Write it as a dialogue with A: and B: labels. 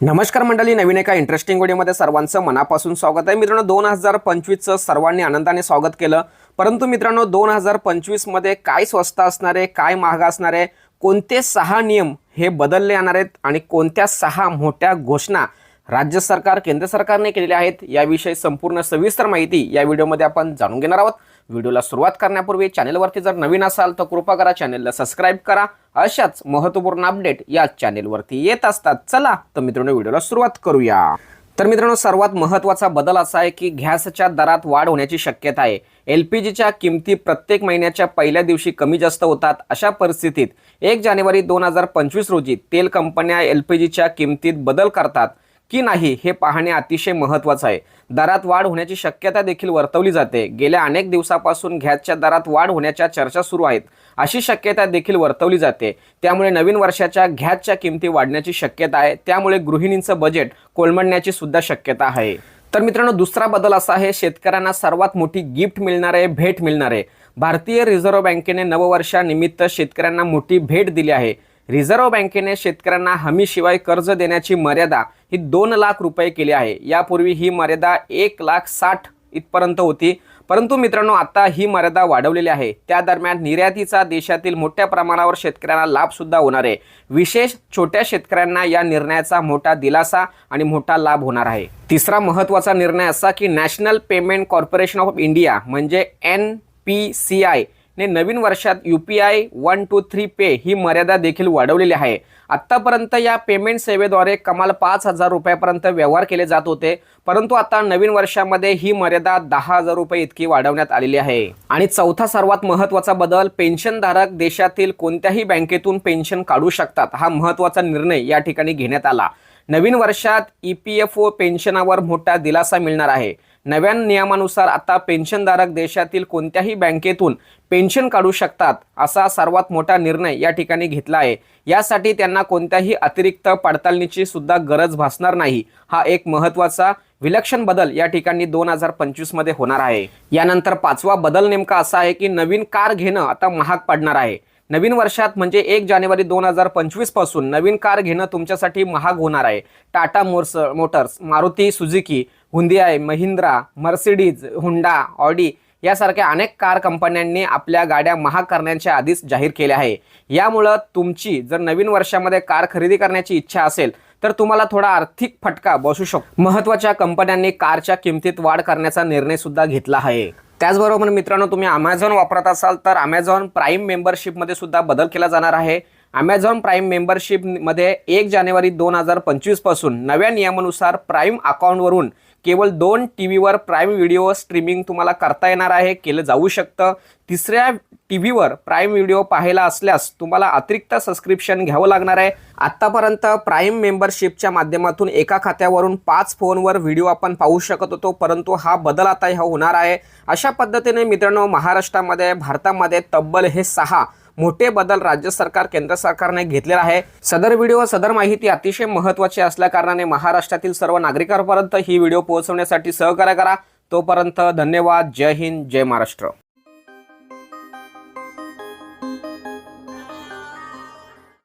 A: नमस्कार मंडळी नवीन एका इंटरेस्टिंग व्हिडिओमध्ये सर्वांचं मनापासून स्वागत आहे. मित्रांनो दोन हजार पंचवीसचं सर्वांनी आनंदाने स्वागत केलं. परंतु मित्रांनो दोन हजार पंचवीसमध्ये काय स्वस्त असणार आहे काय महाग असणार आहे कोणते सहा नियम हे बदलले येणार आहेत आणि कोणत्या सहा मोठ्या घोषणा राज्य सरकार केंद्र सरकारने केलेल्या आहेत याविषयी संपूर्ण सविस्तर माहिती या व्हिडिओमध्ये आपण जाणून घेणार आहोत. व्हिडिओला सुरुवात करण्यापूर्वी चॅनेलवरती जर नवीन असाल तर कृपा करा चॅनेलला सबस्क्राईब करा. अशाच महत्त्वपूर्ण अपडेट या चॅनेलवरती येत असतात. चला तर मित्रांनो व्हिडिओला सुरुवात करूया. तर मित्रांनो सर्वात महत्त्वाचा बदल असा आहे की गॅसच्या दरात वाढ होण्याची शक्यता आहे. एल पी जीच्या किमती प्रत्येक महिन्याच्या पहिल्या दिवशी कमी जास्त होतात अशा परिस्थितीत एक जानेवारी दोन हजार पंचवीस रोजी तेल कंपन्या एल पी जीच्या किमतीत बदल करतात. की नाही हे पाहणे अतिशय महत्त्वाचं आहे. दरात वाढ होण्याची शक्यता देखील वर्तवली जाते. गेल्या अनेक दिवसापासून गॅसच्या दरात वाढ होण्याच्या चर्चा सुरू आहेत अशी शक्यता देखील वर्तवली जाते. त्यामुळे नवीन वर्षाच्या गॅसच्या किमती वाढण्याची शक्यता आहे. त्यामुळे गृहिणींचं बजेट कोलमडण्याची सुद्धा शक्यता आहे. तर मित्रांनो दुसरा बदल असा आहे शेतकऱ्यांना सर्वात मोठी गिफ्ट मिळणार आहे भेट मिळणार आहे. भारतीय रिझर्व्ह बँकेने नववर्षानिमित्त शेतकऱ्यांना मोठी भेट दिली आहे. रिझर्व्ह बँकेने शेतकऱ्यांना हमीशिवाय कर्ज देण्याची मर्यादा ही दोन लाख रुपये केली आहे. यापूर्वी ही मर्यादा एक लाख साठ इथपर्यंत होती. परंतु मित्रांनो आता ही मर्यादा वाढवलेली आहे. त्या दरम्यान निर्यातीचा देशातील मोठ्या प्रमाणावर शेतकऱ्यांना लाभ सुद्धा होणार आहे. विशेष छोट्या शेतकऱ्यांना या निर्णयाचा मोठा दिलासा आणि मोठा लाभ होणार आहे. तिसरा महत्त्वाचा निर्णय असा की national payment corporation of India म्हणजे एन पी सी आय ने नवीन वर्षात U P I one two three pay ही मर्यादा देखील वाढवलेली आहे. आत्तापर्यंत या पेमेंट सेवेद्वारे कमाल पाच हजार रुपयापर्यंत व्यवहार केले जात होते परंतु आता नवीन वर्षामध्ये ही मर्यादा दहा हजार रुपये इतकी वाढवण्यात आलेली आहे. आणि चौथा सर्वात महत्त्वाचा बदल पेन्शनधारक देशातील कोणत्याही बँकेतून पेन्शन काढू शकतात हा महत्त्वाचा निर्णय या ठिकाणी घेण्यात आला. नवीन वर्षात ई पी एफ ओ पेन्शनावर मोठा दिलासा मिळणार आहे. नव्या नियमानुसार आता पेन्शनधारक देशातील कोणत्याही बँकेतून पेन्शन काढू शकतात असा सर्वात मोठा निर्णय या ठिकाणी घेतला आहे. यासाठी त्यांना कोणत्याही अतिरिक्त पडताळणीची सुद्धा गरज भासणार नाही. हा एक महत्त्वाचा विलक्षण बदल या ठिकाणी दोन हजार पंचवीसमध्ये होणार आहे. यानंतर पाचवा बदल नेमका असा आहे की नवीन कार घेणं आता महाग पडणार आहे. नवीन वर्षात म्हणजे एक जानेवारी दोन हजार पंचवीसपासून नवीन कार घेणं तुमच्यासाठी महाग होणार आहे. Tata Morse Motors Maruti Suzuki Hyundai Mahindra Mercedes Honda Audi यासारख्या अनेक कार कंपन्यांनी आपल्या गाड्या महाग करण्याच्या आधीच जाहीर केल्या आहे. यामुळं तुमची जर नवीन वर्षामध्ये कार खरेदी करण्याची इच्छा असेल तर तुम्हाला थोडा आर्थिक फटका बसू शकतो. महत्त्वाच्या कंपन्यांनी कारच्या किमतीत वाढ करण्याचा निर्णय सुद्धा घेतला आहे. त्याचबरोबर मित्रांनो तुम्ही अमेझॉन वापरत असाल तर अमेझॉन प्राईम मेंबरशिपमध्ये सुद्धा बदल केला जाणार आहे. ॲमेझॉन प्राईम मेंबरशिपमध्ये एक जानेवारी दोन हजार पंचवीसपासून नव्या नियमानुसार प्राईम अकाउंटवरून केवळ दोन टी व्हीवर प्राईम व्हिडिओ स्ट्रीमिंग तुम्हाला करता येणार आहे केलं जाऊ शकतं. तिसऱ्या टी व्हीवर प्राईम व्हिडिओ पाहायला असल्यास तुम्हाला अतिरिक्त सबस्क्रिप्शन घ्यावं लागणार आहे. आत्तापर्यंत प्राईम मेंबरशिपच्या माध्यमातून एका खात्यावरून पाच फोनवर व्हिडिओ आपण पाहू शकत होतो परंतु हा बदल आता हा होणार आहे. अशा पद्धतीने मित्रांनो महाराष्ट्रामध्ये भारतामध्ये तब्बल हे सहा मोठे बदल राज्य सरकार केंद्र सरकारने घेतलेला आहे. सदर व्हिडिओ सदर माहिती अतिशय महत्त्वाची असल्या कारणाने महाराष्ट्रातील सर्व नागरिकांपर्यंत ही व्हिडिओ पोहोचवण्यासाठी सहकार्य करा. तोपर्यंत धन्यवाद. जय हिंद. जय महाराष्ट्र.